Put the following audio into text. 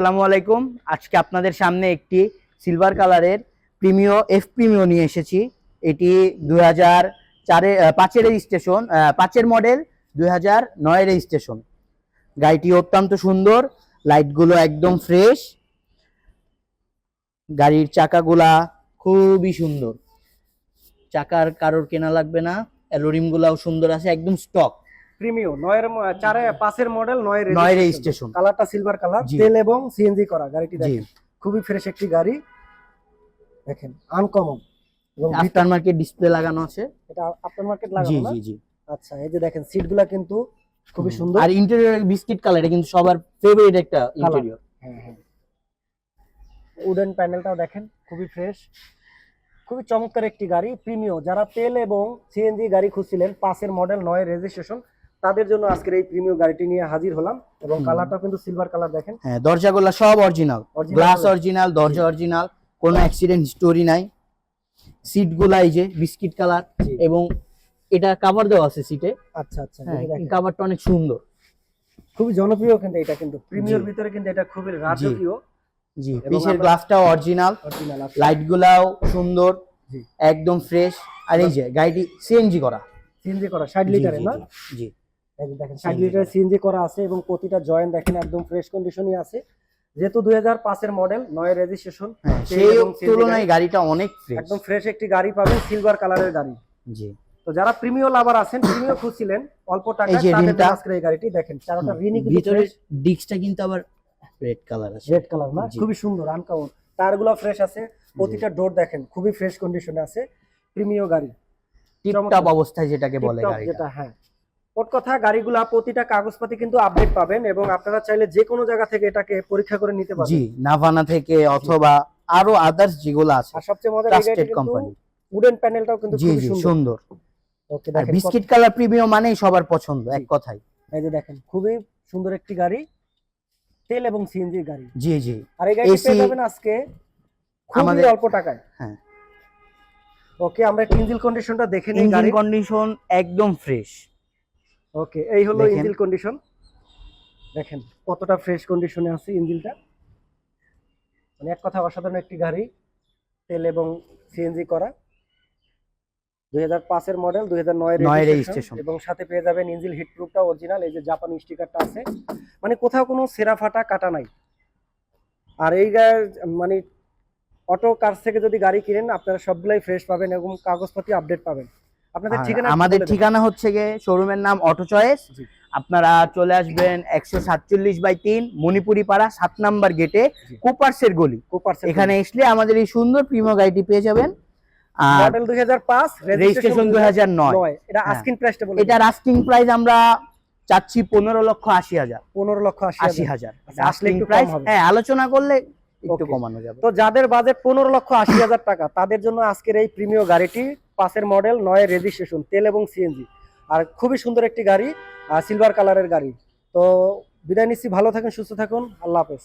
আসসালামু আলাইকুম। আজকে আপনাদের সামনে একটি সিলভার কালারের প্রিমিও এফ প্রিমিও নিয়ে এসেছি। এটি দুই হাজার চারে পাঁচের রেজিস্ট্রেশন পাঁচের মডেল দুই হাজার নয়ের রেজিস্ট্রেশন গাড়িটি অত্যন্ত সুন্দর লাইটগুলো একদম ফ্রেশ গাড়ির চাকাগুলা খুবই সুন্দর। চাকার কারোর কেনা লাগবে না অ্যালোরিম গুলাও সুন্দর আছে, একদম স্টক প্রিমিও নয়ের চারে পাঁচের মডেল নয় নয় রেজিস্ট্রেশন কালারটা সিলভার কালার তেল এবং সিএনজি করা গাড়িটি দেখেন। খুবই ফ্রেশ একটি গাড়ি। দেখেন আনকমন এবং আফটার মার্কেট ডিসপ্লে লাগানো আছে। এটা আফটার মার্কেট লাগানো না? জি জি। আচ্ছা এই যে দেখেন সিটগুলা কিন্তু খুবই সুন্দর। আর ইন্টেরিয়র বিস্কিট কালার এটা কিন্তু সবার ফেভারিট একটা ইন্টেরিয়র হ্যাঁ হ্যাঁ। উডেন প্যানেলটাও দেখেন খুবই ফ্রেশ খুবই চমৎকার একটি গাড়ি প্রিমিও। যারা তেল এবং সিএনজি গাড়ি খুঁজছিলেন পাঁচের মডেল নয় রেজিস্ট্রেশন তাদের জন্য আজকের এই প্রিমিও গাড়িটি নিয়ে হাজির হলাম এবং হুম। কালারটাও কিন্তু সিলভার কালার দেখেন। হ্যাঁ দরজাগুলো সব অরিজিনাল গ্লাস অরিজিনাল দরজা অরিজিনাল কোনো অ্যাক্সিডেন্ট হিস্টোরি নাই। সিটগুলা এই যে বিস্কিট কালার এবং এটা কভার দেওয়া আছে সিটে আচ্ছা আচ্ছা হ্যাঁ। কভারটা অনেক সুন্দর। খুবই জনপ্রিয় কিন্তু এটা কিন্তু। প্রিমিয়ার ভিতরে কিন্তু এটা খুবই রাজকীয়। জি পিছের গ্লাসটাও অরিজিনাল অরিজিনাল লাইটগুলাও সুন্দর একদম ফ্রেশ আর এই যে গাড়িটি সিএনজি করা। সিএনজি করা 60 জি, লিটারের না? জি, দেখেন 60 লিটারের সিএনজি করা আছে এবং প্রতিটা জয়েন্ট দেখেন একদম ফ্রেশ কন্ডিশনই আছে। যেহেতু 2005 এর মডেল নয় রেজিস্ট্রেশন সেই তুলনায় গাড়িটা অনেক একদম ফ্রেশ একটি গাড়ি পাবেন সিলভার কালারের গাড়ি। জি। তো যারা প্রিমিয় লাভার আছেন প্রিমিয় খুঁজছিলেন অল্প তাদের আজকের এই গাড়িটি দেখেন চারটা রিনি ভিতরে ডিস্কটা কিন্তু আবার রেড কালার আছে। রেড কালার না? খুবই সুন্দর আনকাউন্ট টায়ারগুলো ফ্রেশ আছে প্রতিটা ডোর দেখেন খুবই ফ্রেশ কন্ডিশনে আছে প্রিমিয় গাড়ি। টিপটপ। অবস্থায় যেটাকে বলে যেটা হ্যাঁ। মোট কথা গাড়িগুলা প্রতিটা কাগজপাতি কিন্তু আপডেট পাবেন এবং আপনারা চাইলে যে কোনো জায়গা থেকে এটাকে পরীক্ষা করে নিতে পারবেন। জি নাভানা থেকে অথবা আরও আদার্স যেগুলো আছে আর সবচেয়ে মজার ট্রাস্টেড কোম্পানি উডেন প্যানেলটাও কিন্তু জি সুন্দর। ওকে দেখেন বিস্কিট কালার প্রিমিয়াম মানেই সবার পছন্দ এক কথাই এই যে দেখেন খুবই সুন্দর একটি গাড়ি তেল এবং সিএনজি গাড়ি। জি জি। আর এই AC পেয়ে যাবেন আজকে খুবই আমাদের- অল্প টাকায়। হ্যাঁ। ওকে আমরা ইঞ্জিন কন্ডিশনটা দেখে নিই ইঞ্জিন গাড়ি কন্ডিশন একদম ফ্রেশ ওকে এই হলো। ইঞ্জিন কন্ডিশন দেখেন কতটা ফ্রেশ কন্ডিশনে আছে ইঞ্জিনটা মানে এক কথা অসাধারণ একটি গাড়ি তেল এবং সিএনজি করা। দুই হাজার পাঁচের মডেল দুই হাজার রেজিস্ট্রেশন এবং সাথে পেয়ে যাবেন ইঞ্জিন হিট প্রুফটা অরিজিনাল এই যে জাপানি স্টিকারটা আছে। মানে কোথাও কোনো সেরা ফাটা কাটা নাই। আর এই মানে অটো কার থেকে যদি গাড়ি কিনেন আপনারা সবগুলাই ফ্রেশ পাবেন এবং কাগজপাতি আপডেট পাবেন। আপনাদের ঠিকানা আমাদের ঠিকানা হচ্ছে গিয়ে শোরুমের নাম অটো চয়েস আপনারা চলে আসবেন একশো সাতচল্লিশ বাই তিন মণিপুরি পাড়া সাত নাম্বার গেটে। কুপার্সের গলি। এখানে আসলে আমাদের এই সুন্দর প্রিমিয় গাড়িটি পেয়ে যাবেন। আর মডেল 2005 রেজিস্ট্রেশন দুই হাজার নয়। নয়। এটা। আস্কিং প্রাইসটা প্রাইস আমরা চাচ্ছি পনেরো লক্ষ আশি হাজার। পনেরো লক্ষ আশি আশি হাজার। হাজার আচ্ছা, আস্কিং প্রাইস হ্যাঁ আলোচনা করলে একটু কমানো যাবে। তো যাদের বাজেট পনেরো লক্ষ আশি হাজার টাকা তাদের জন্য আজকের এই প্রিমিয় গাড়িটি পাঁচের মডেল নয় রেজিস্ট্রেশন তেল এবং সিএনজি আর খুবই সুন্দর একটি গাড়ি সিলভার কালারের গাড়ি। তো বিদায় নিচ্ছি, ভালো থাকুন, সুস্থ থাকুন, আল্লাহ হাফেজ।